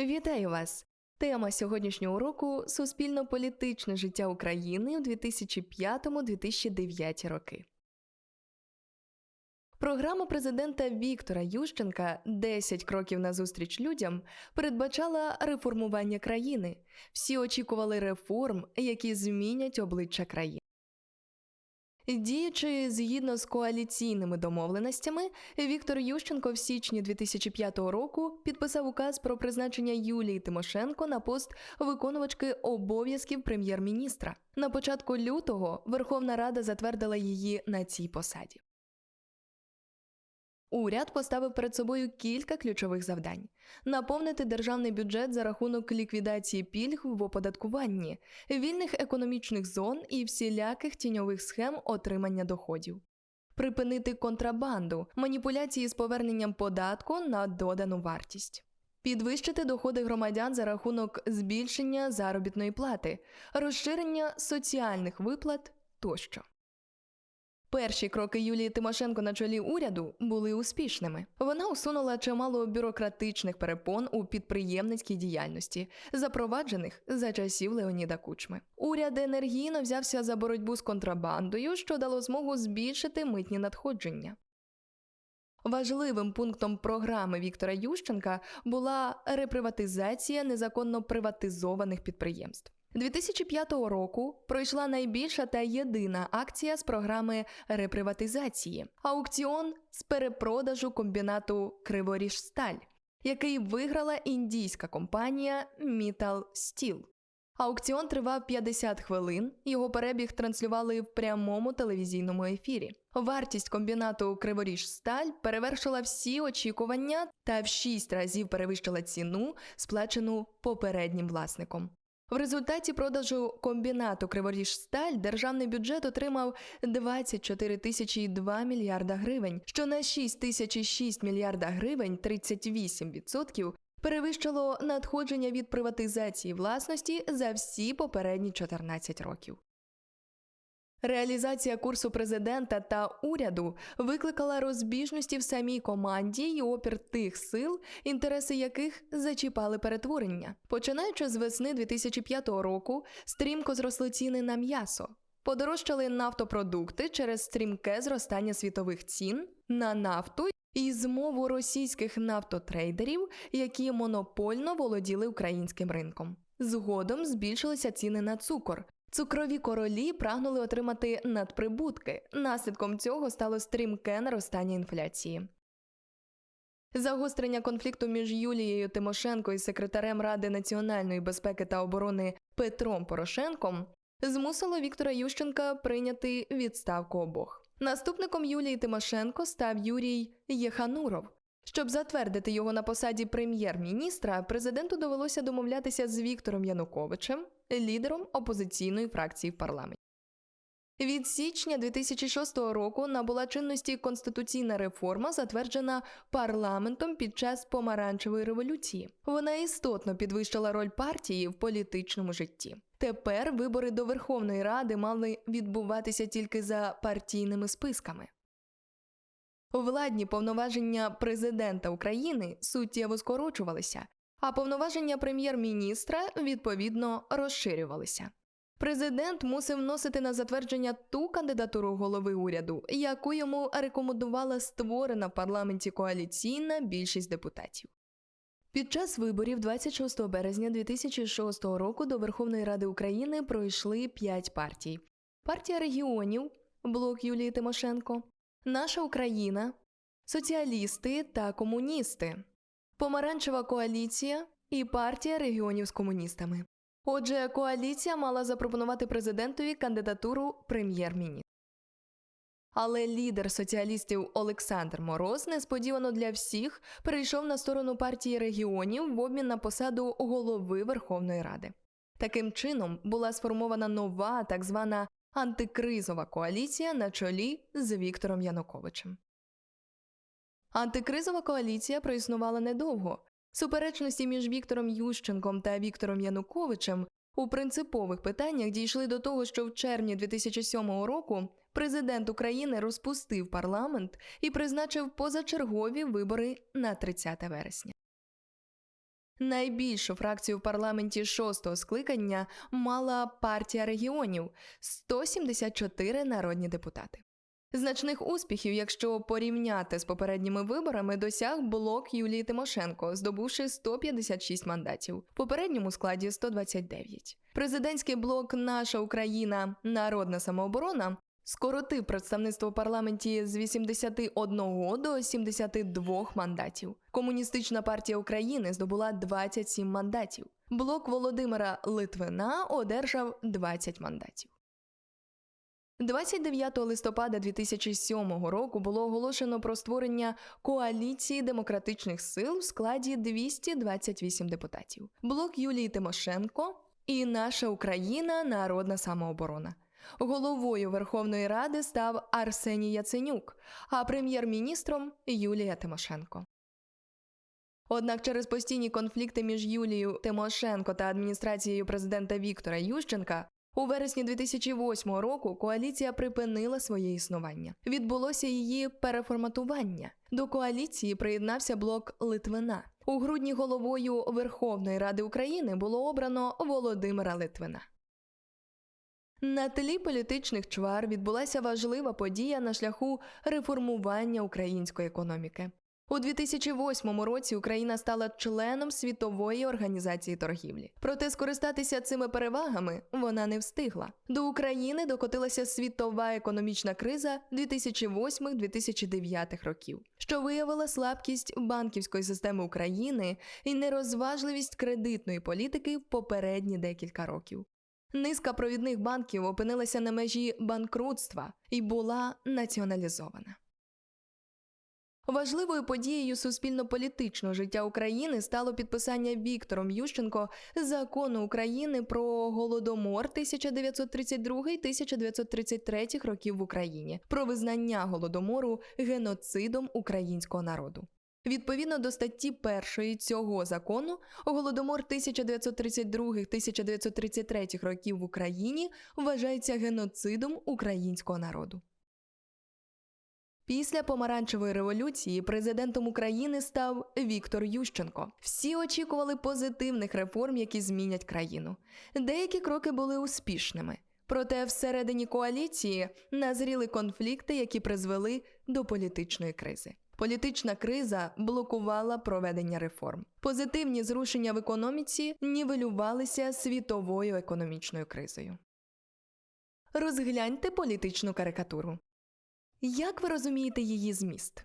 Вітаю вас! Тема сьогоднішнього уроку суспільно-політичне життя України у 2005-2009 роки. Програма президента Віктора Ющенка «10 кроків назустріч людям передбачала реформування країни. Всі очікували реформ, які змінять обличчя країни. Діючи згідно з коаліційними домовленостями, Віктор Ющенко в січні 2005 року підписав указ про призначення Юлії Тимошенко на пост виконувачки обов'язків прем'єр-міністра. На початку лютого Верховна Рада затвердила її на цій посаді. Уряд поставив перед собою кілька ключових завдань: наповнити державний бюджет за рахунок ліквідації пільг в оподаткуванні, вільних економічних зон і всіляких тіньових схем отримання доходів, припинити контрабанду, маніпуляції з поверненням податку на додану вартість. Підвищити доходи громадян за рахунок збільшення заробітної плати, розширення соціальних виплат тощо. Перші кроки Юлії Тимошенко на чолі уряду були успішними. Вона усунула чимало бюрократичних перепон у підприємницькій діяльності, запроваджених за часів Леоніда Кучми. Уряд енергійно взявся за боротьбу з контрабандою, що дало змогу збільшити митні надходження. Важливим пунктом програми Віктора Ющенка була реприватизація незаконно приватизованих підприємств. 2005 року пройшла найбільша та єдина акція з програми реприватизації аукціон з перепродажу комбінату Криворіжсталь, який виграла індійська компанія Metal Steel. Аукціон тривав 50 хвилин. Його перебіг транслювали в прямому телевізійному ефірі. Вартість комбінату Криворіжсталь перевершила всі очікування та в 6 разів перевищила ціну, сплачену попереднім власником. В результаті продажу комбінату Криворіжсталь державний бюджет отримав 24 тисячі 2 мільярда гривень, що на 6 тисяч 6 мільярда гривень 38% перевищило надходження від приватизації власності за всі попередні 14 років. Реалізація курсу президента та уряду викликала розбіжності в самій команді і опір тих сил, інтереси яких зачіпали перетворення. Починаючи з весни 2005 року, стрімко зросли ціни на м'ясо. Подорожчали нафтопродукти через стрімке зростання світових цін на нафту і змову російських нафтотрейдерів, які монопольно володіли українським ринком. Згодом збільшилися ціни на цукор. Цукрові королі прагнули отримати надприбутки. Наслідком цього стало стрімке наростання інфляції. Загострення конфлікту між Юлією Тимошенко і секретарем Ради національної безпеки та оборони Петром Порошенком змусило Віктора Ющенка прийняти відставку обох. Наступником Юлії Тимошенко став Юрій Єхануров. Щоб затвердити його на посаді прем'єр-міністра, президенту довелося домовлятися з Віктором Януковичем, лідером опозиційної фракції в парламенті. Від січня 2006 року набула чинності конституційна реформа, затверджена парламентом під час помаранчевої революції. Вона істотно підвищила роль партії в політичному житті. Тепер вибори до Верховної Ради мали відбуватися тільки за партійними списками. Владні повноваження президента України суттєво скорочувалися, а повноваження прем'єр-міністра відповідно розширювалися. Президент мусив вносити на затвердження ту кандидатуру голови уряду, яку йому рекомендувала створена в парламенті коаліційна більшість депутатів. Під час виборів 26 березня 2006 року до Верховної Ради України пройшли п'ять партій: партія регіонів, блок Юлії Тимошенко, Наша Україна, соціалісти та комуністи, помаранчева коаліція і партія регіонів з комуністами. Отже, коаліція мала запропонувати президентові кандидатуру прем'єр-міністра. Але лідер соціалістів Олександр Мороз несподівано для всіх перейшов на сторону партії регіонів в обмін на посаду голови Верховної Ради. Таким чином була сформована нова так звана антикризова коаліція на чолі з Віктором Януковичем. Антикризова коаліція проіснувала недовго. Суперечності між Віктором Ющенком та Віктором Януковичем у принципових питаннях дійшли до того, що в червні 2007 року президент України розпустив парламент і призначив позачергові вибори на 30 вересня. Найбільшу фракцію в парламенті шостого скликання мала партія регіонів 174 народні депутати. Значних успіхів, якщо порівняти з попередніми виборами, досяг блок Юлії Тимошенко, здобувши 156 мандатів, в попередньому складі 129. Президентський блок Наша Україна Народна самооборона скоротив представництво в парламенті з 81 до 72 мандатів. Комуністична партія України здобула 27 мандатів. Блок Володимира Литвина одержав 20 мандатів. 29 листопада 2007 року було оголошено про створення коаліції демократичних сил в складі 228 депутатів. Блок Юлії Тимошенко і Наша Україна Народна самооборона. Головою Верховної Ради став Арсеній Яценюк, а прем'єр-міністром Юлія Тимошенко. Однак через постійні конфлікти між Юлією Тимошенко та адміністрацією президента Віктора Ющенка у вересні 2008 року коаліція припинила своє існування. Відбулося її переформатування. До коаліції приєднався блок Литвина. У грудні головою Верховної Ради України було обрано Володимира Литвина. На тлі політичних чвар відбулася важлива подія на шляху реформування української економіки. У 2008 році Україна стала членом світової організації торгівлі. Проте скористатися цими перевагами вона не встигла. До України докотилася світова економічна криза 2008-2009 років, що виявила слабкість банківської системи України і нерозважливість кредитної політики в попередні декілька років. Низка провідних банків опинилася на межі банкрутства і була націоналізована. Важливою подією суспільно-політичного життя України стало підписання Віктором Ющенко закону України про голодомор 1932-1933 років в Україні про визнання голодомору геноцидом українського народу. Відповідно до статті першої цього закону, голодомор 1932-1933 років в Україні вважається геноцидом українського народу. Після помаранчевої революції президентом України став Віктор Ющенко. Всі очікували позитивних реформ, які змінять країну. Деякі кроки були успішними. Проте всередині коаліції назріли конфлікти, які призвели до політичної кризи. Політична криза блокувала проведення реформ. Позитивні зрушення в економіці нівелювалися світовою економічною кризою. Розгляньте політичну карикатуру. Як ви розумієте її зміст?